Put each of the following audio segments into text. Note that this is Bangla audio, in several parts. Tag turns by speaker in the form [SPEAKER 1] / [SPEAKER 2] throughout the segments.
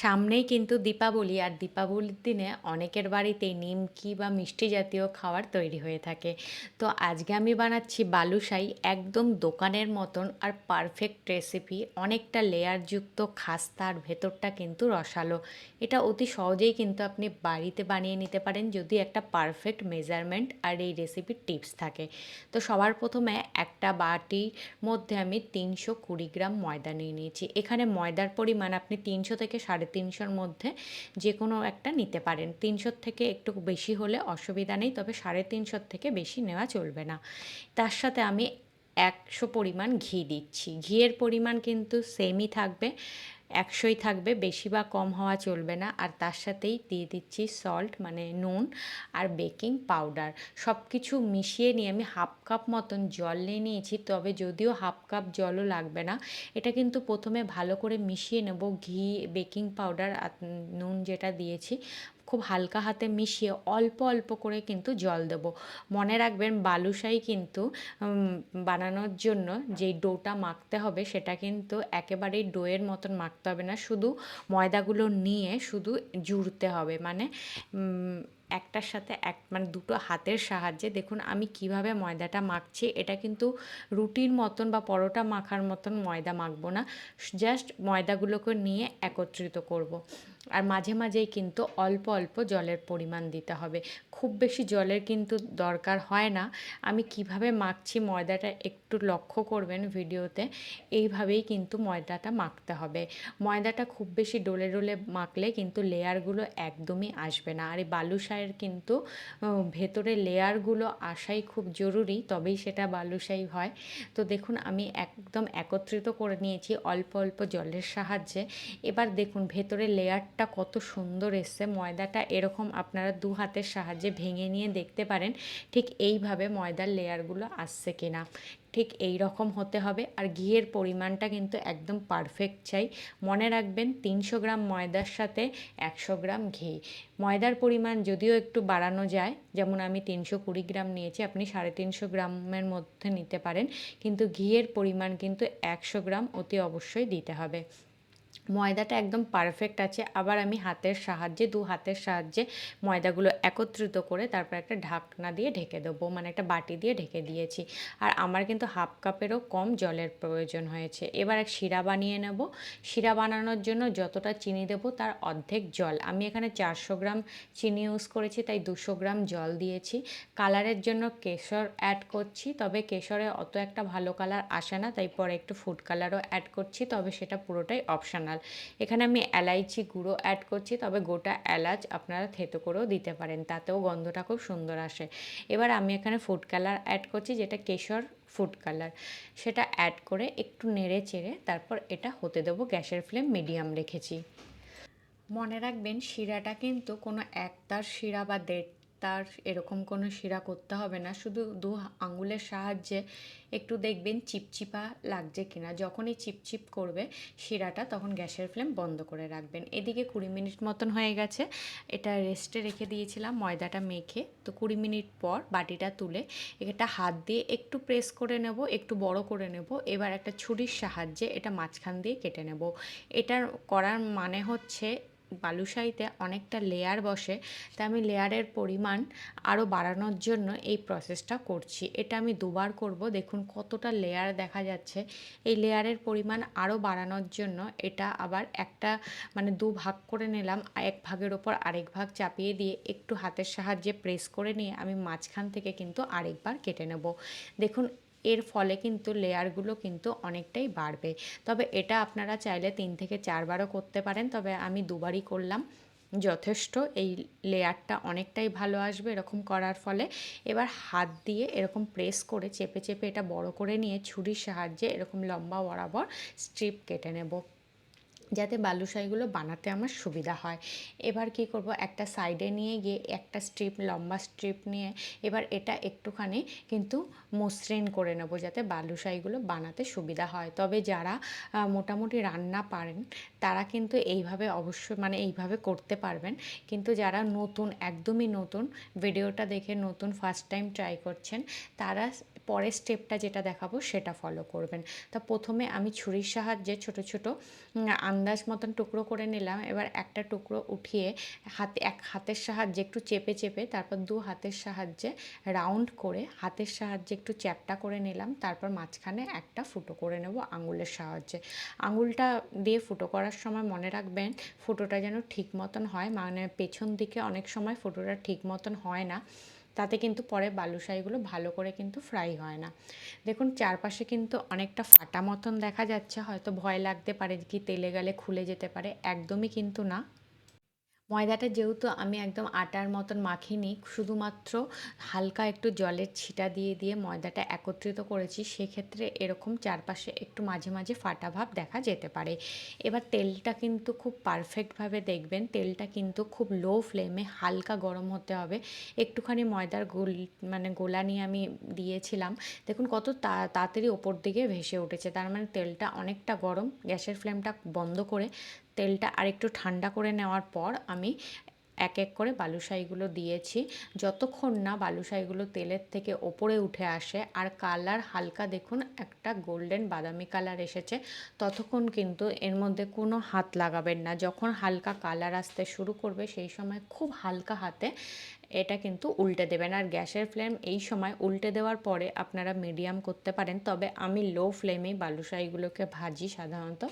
[SPEAKER 1] সামনেই কিন্তু দীপাবলি, আর দীপাবলির দিনে অনেকের বাড়িতেই নিমকি বা মিষ্টি জাতীয় খাবার তৈরি হয়ে থাকে। তো আজকে আমি বানাচ্ছি বালুশাই একদম দোকানের মতন আর পারফেক্ট রেসিপি অনেকটা লেয়ারযুক্ত খাস্তা, আর ভেতরটা কিন্তু রসালো। এটা অতি সহজেই কিন্তু আপনি বাড়িতে বানিয়ে নিতে পারেন যদি একটা পারফেক্ট মেজারমেন্ট আর এই রেসিপির টিপস থাকে। তো সবার প্রথমে একটা বাটির মধ্যে আমি তিনশো কুড়ি গ্রাম ময়দা নিয়ে নিয়েছি। এখানে ময়দার পরিমাণ আপনি তিনশো থেকে সাড়ে তিনশোর মধ্যে যে কোনো একটা নিতে পারেন। তিনশোর থেকে একটু বেশি হলে অসুবিধা নেই, তবে সাড়ে তিনশোর থেকে বেশি নেওয়া চলবে না। তার সাথে আমি একশো পরিমাণ ঘি দিচ্ছি। ঘিয়ের পরিমাণ কিন্তু সেমই থাকবে। একশোই থাকবে, বেশি বা কম হওয়া চলবে না। আর তার সাথেই দিয়ে দিচ্ছি সল্ট মানে নুন আর বেকিং পাউডার সব কিছু মিশিয়ে নিয়ে আমি হাফ কাপ মতন জল নিয়ে নিয়েছি, তবে যদিও হাফ কাপ জলও লাগবে না, এটা কিন্তু প্রথমে ভালো করে মিশিয়ে নেব ঘি বেকিং পাউডার আর নুন যেটা দিয়েছি। খুব হালকা হাতে মিশিয়ে অল্প অল্প করে কিন্তু জল দেবো। মনে রাখবেন বালুশাই কিন্তু বানানোর জন্য যেই ডোটা মাখতে হবে সেটা কিন্তু একেবারেই ডোয়ের মতন মাখতে হবে না। শুধু ময়দাগুলো নিয়ে শুধু জুড়তে হবে। মানে একটার সাথে এক মানে দুটো হাতের সাহায্যে দেখুন আমি কীভাবে ময়দাটা মাখছি। এটা কিন্তু রুটির মতন বা পরোটা মাখার মতন ময়দা মাখবো না। জাস্ট ময়দাগুলোকে নিয়ে একত্রিত করব। আর মাঝে মাঝেই কিন্তু অল্প অল্প জলের পরিমাণ দিতে হবে। খুব বেশি জলের কিন্তু দরকার হয় না। আমি কীভাবে মাখছি ময়দাটা একটু লক্ষ্য করবেন ভিডিওতে। এইভাবেই কিন্তু ময়দাটা মাখতে হবে। ময়দাটা খুব বেশি ডোলে ডোলে মাখলে কিন্তু লেয়ারগুলো একদমই আসবে না। আর এই বালুশাইয়ের কিন্তু ভেতরে লেয়ারগুলো আসাই খুব জরুরি, তবেই সেটা বালুশাই হয়। তো দেখুন, আমি একদম একত্রিত করে নিয়েছি অল্প অল্প জলের সাহায্যে। এবার দেখুন, ভেতরে লেয়ারটা কত সুন্দর এসছে। ময়দাটা এরকম আপনারা দু হাতের সাহায্যে ভেঙে নিয়ে দেখতে পারেন ঠিক এইভাবে ময়দার লেয়ারগুলো আসছে কিনা। ঠিক এই রকম হতে হবে। আর ঘিয়ের পরিমাণটা কিন্তু একদম পারফেক্ট চাই। মনে রাখবেন তিনশো গ্রাম ময়দার সাথে একশো গ্রাম ঘি। ময়দার পরিমাণ যদিও একটু বাড়ানো যায়, যেমন আমি তিনশো কুড়ি গ্রাম নিয়েছি, আপনি সাড়ে তিনশো গ্রামের মধ্যে নিতে পারেন। কিন্তু ঘিয়ের পরিমাণ কিন্তু একশো গ্রাম অতি অবশ্যই দিতে হবে। ময়দাটা একদম পারফেক্ট আছে। আবার আমি হাতের সাহায্যে, দু হাতের সাহায্যে ময়দাগুলো একত্রিত করে তারপর একটা ঢাকনা দিয়ে ঢেকে দেবো মানে একটা বাটি দিয়ে ঢেকে দিয়েছি। আর আমার কিন্তু হাফ কাপেরও কম জলের প্রয়োজন হয়েছে। এবার এক শিরা বানিয়ে নেব। শিরা বানানোর জন্য যতটা চিনি দেবো তার অর্ধেক জল। আমি এখানে চারশো গ্রাম চিনি ইউজ করেছি, তাই দুশো গ্রাম জল দিয়েছি। কালারের জন্য কেশর অ্যাড করছি, তবে কেশরে অত একটা ভালো কালার আসে না, তাই পরে একটু ফুড কালারও অ্যাড করছি, তবে সেটা পুরোটাই অপশনাল অপশনাল এখানে আমি এলাইচি গুঁড়ো অ্যাড করছি, তবে গোটা এলাচ আপনারা থেতো করেও দিতে পারেন, তাতেও গন্ধটা খুব সুন্দর আসে। এবার আমি এখানে ফুড কালার অ্যাড করছি, যেটা কেশর ফুড কালার সেটা অ্যাড করে একটু নেড়ে চেড়ে তারপর এটা হতে দেবো গ্যাসের ফ্লেম মিডিয়াম রেখেছি। মনে রাখবেন শিরাটা কিন্তু কোনো একটার শিরা বা দেড় তার এরকম কোনো শিরা করতে হবে না। শুধু দু আঙুলের সাহায্যে একটু দেখবেন চিপচিপা লাগছে কিনা। যখনই চিপচিপ করবে শিরাটা তখন গ্যাসের ফ্লেম বন্ধ করে রাখবেন। এদিকে কুড়ি মিনিট মতন হয়ে গেছে। এটা রেস্টে রেখে দিয়েছিলাম, ময়দাটা মেখে। তো কুড়ি মিনিট পর বাটিটা তুলে এটা হাত দিয়ে একটু প্রেস করে নেব, একটু বড় করে নেব। এবার একটা ছুরির সাহায্যে এটা মাঝখান দিয়ে কেটে নেব। এটার করার মানে হচ্ছে বালুশাহিতে অনেকটা লেয়ার বসে তা আমি লেয়ারের পরিমাণ আরও বাড়ানোর জন্য এই প্রসেসটা করছি। এটা আমি দুবার করব, দেখুন কতটা লেয়ার দেখা যাচ্ছে। এই লেয়ারের পরিমাণ আরও বাড়ানোর জন্য এটা আবার একটা মানে দু ভাগ করে নিলাম, এক ভাগের ওপর আরেক ভাগ চাপিয়ে দিয়ে একটু হাতের সাহায্যে প্রেস করে নিয়ে আমি মাঝখান থেকে কিন্তু আরেকবার কেটে নেব। দেখুন এর ফলে কিন্তু লেয়ারগুলো কিন্তু অনেকটাই বাড়বে। তবে এটা আপনারা চাইলে তিন থেকে চারবারও করতে পারেন, তবে আমি দুবারই করলাম। যথেষ্ট এই লেয়ারটা অনেকটাই ভালো আসবে এরকম করার ফলে। এবার হাত দিয়ে এরকম প্রেস করে চেপে চেপে এটা বড় করে নিয়ে ছুরির সাহায্যে এরকম লম্বা বরাবর স্ট্রিপ কেটে নেব। যাতে বালুশাহিগুলো বানাতে আমার সুবিধা হয়। এবার কি করব? একটা সাইডে নিয়ে গিয়ে একটা স্ট্রিপ লম্বা স্ট্রিপ নিয়ে এবার এটা একটুখানি কিন্তু মসৃণ করে নেব যাতে বালুশাহিগুলো বানাতে সুবিধা হয়। তবে যারা মোটামুটি রান্না পারেন, তারা কিন্তু এইভাবে অবশ্যই মানে এইভাবে করতে পারবেন। কিন্তু যারা নতুন, একদমই নতুন, ভিডিওটা দেখে নতুন ফার্স্ট টাইম ট্রাই করছেন, তারা পরের স্টেপটা যেটা দেখাবো সেটা ফলো করবেন। তা প্রথমে আমি ছুরির সাহায্যে ছোট ছোট আন্দাজ মতন টুকরো করে নিলাম। এবার একটা টুকরো উঠিয়ে হাতে, এক হাতের সাহায্যে একটু চেপে চেপে তারপর দু হাতের সাহায্যে রাউন্ড করে হাতের সাহায্যে একটু চ্যাপটা করে নিলাম। তারপর মাঝখানে একটা ফুটো করে নেব আঙুলের সাহায্যে। আঙুলটা দিয়ে ফুটো করার সময় মনে রাখবেন ফুটোটা যেন ঠিক মতন হয়। মানে পেছন দিকে অনেক সময় ফুটোটা ঠিক মতন হয় না। তাতে কিন্তু পরে বালুশাহিগুলো ভালো করে কিন্তু ফ্রাই হয় না। দেখুন, চারপাশে কিন্তু অনেকটা ফাটা মতন দেখা যাচ্ছে, হয়তো ভয় লাগতে পারে কি তেলে গেলে খুলে যেতে পারে, একদমই কিন্তু না। ময়দাটা যেহেতু আমি একদম আটার মতন মাখিনি, শুধুমাত্র হালকা একটু জলের ছিটা দিয়ে দিয়ে ময়দাটা একত্রিত করেছি, সেক্ষেত্রে এরকম চারপাশে একটু মাঝে মাঝে ফাটা ভাব দেখা যেতে পারে। এবার তেলটা কিন্তু খুব পারফেক্টভাবে দেখবেন, তেলটা কিন্তু খুব লো ফ্লেমে হালকা গরম হতে হবে। একটুখানি ময়দার গোল মানে গোলা নিয়ে আমি দিয়েছিলাম। দেখুন কত তাড়াতাড়ি ওপর দিকে ভেসে উঠেছে, তার মানে তেলটা অনেকটা গরম, গ্যাসের ফ্লেমটা বন্ধ করে তেলটা আরেকটু ঠান্ডা করে নেওয়ার পর আমি এক এক করে বালুশাইগুলো দিয়েছি। যতক্ষণ না বালুশাইগুলো তেলের থেকে ওপরে উঠে আসে, আর কালার হালকা দেখুন, একটা গোল্ডেন বাদামি কালার এসেছে, ততক্ষণ কিন্তু এর মধ্যে কোনো হাত লাগাবেন না। যখন হালকা কালার আসতে শুরু করবে, সেই সময় খুব হালকা হাতে এটা কিন্তু উল্টে দেবেন। আর গ্যাসের ফ্লেম এই সময় উল্টে দেওয়ার পরে আপনারা মিডিয়াম করতে পারেন। তবে আমি লো ফ্লেমেই বালুশাহিগুলোকে ভাজি সাধারণত।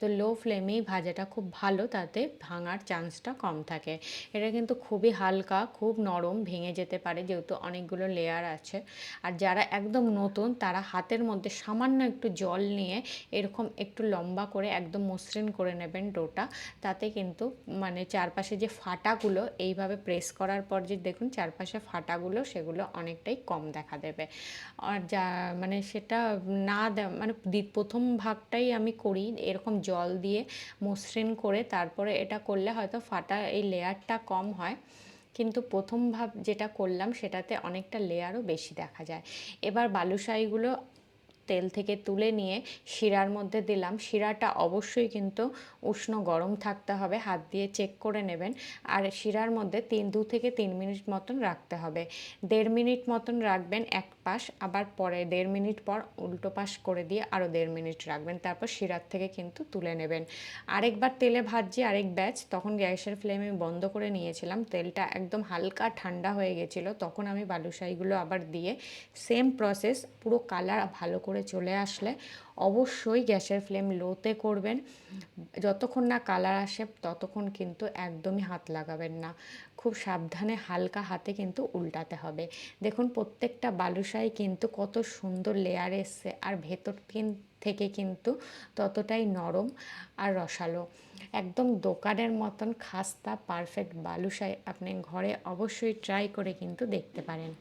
[SPEAKER 1] তো লো ফ্লেমেই ভাজাটা খুব ভালো, তাতে ভাঙার চান্সটা কম থাকে। এটা কিন্তু খুবই হালকা, খুব নরম ভেঙে যেতে পারে যেহেতু অনেকগুলো লেয়ার আছে। আর যারা একদম নতুন, তারা হাতের মধ্যে সামান্য একটু জল নিয়ে এরকম একটু লম্বা করে একদম মসৃণ করে নেবেন ডোটা। তাতে কিন্তু মানে চারপাশে যে ফাটাগুলো, এইভাবে প্রেস করার পর যে দেখুন, চারপাশে ফাটাগুলো সেগুলো অনেকটাই কম দেখা দেবে। আর যা মানে সেটা না মানে প্রথম ভাগটাই আমি করি এরকম জল দিয়ে মসৃণ করে তারপরে এটা করলে হয়তো ফাটা এই লেয়ারটা কম হয়। কিন্তু প্রথম ভাব যেটা করলাম সেটাতে অনেকটা লেয়ারও বেশি দেখা যায়। এবার বালুশাহিগুলো তেল থেকে তুলে নিয়ে শিরার মধ্যে দিলাম। শিরাটা অবশ্যই কিন্তু উষ্ণ গরম থাকতে হবে, হাত দিয়ে চেক করে নেবেন। আর শিরার মধ্যে তিন, দু থেকে তিন মিনিট মতন রাখতে হবে। দেড় মিনিট মতন রাখবেন এক পাশ, আবার পরে দেড় মিনিট পর উল্টো পাশ করে দিয়ে আরও দেড় মিনিট রাখবেন। তারপর শিরার থেকে কিন্তু তুলে নেবেন। আরেকবার তেলে ভাজছি আরেক ব্যাচ, তখন গ্যাসের ফ্লেম আমি বন্ধ করে নিয়েছিলাম। তেলটা একদম হালকা ঠান্ডা হয়ে গেছিল, তখন আমি বালুশাহিগুলো আবার দিয়ে সেম প্রসেস পুরো কালার ভালো করে চলে আসলে অবশ্যই গ্যাসের ফ্লেম লোতে করবেন। যতক্ষণ না কালার আসে ততক্ষণ কিন্তু একদমই হাত লাগাবেন না। খুব সাবধানে হালকা হাতে কিন্তু উল্টাতে হবে। দেখুন প্রত্যেকটা বালুশাহি কিন্তু কত সুন্দর লেয়ার এসছে আর ভেতর থেকে কিন্তু ততটাই নরম আর রসালো। একদম দোকানের মতন খাস্তা পারফেক্ট বালুশাহি আপনি ঘরে অবশ্যই ট্রাই করে কিন্তু দেখতে পারেন।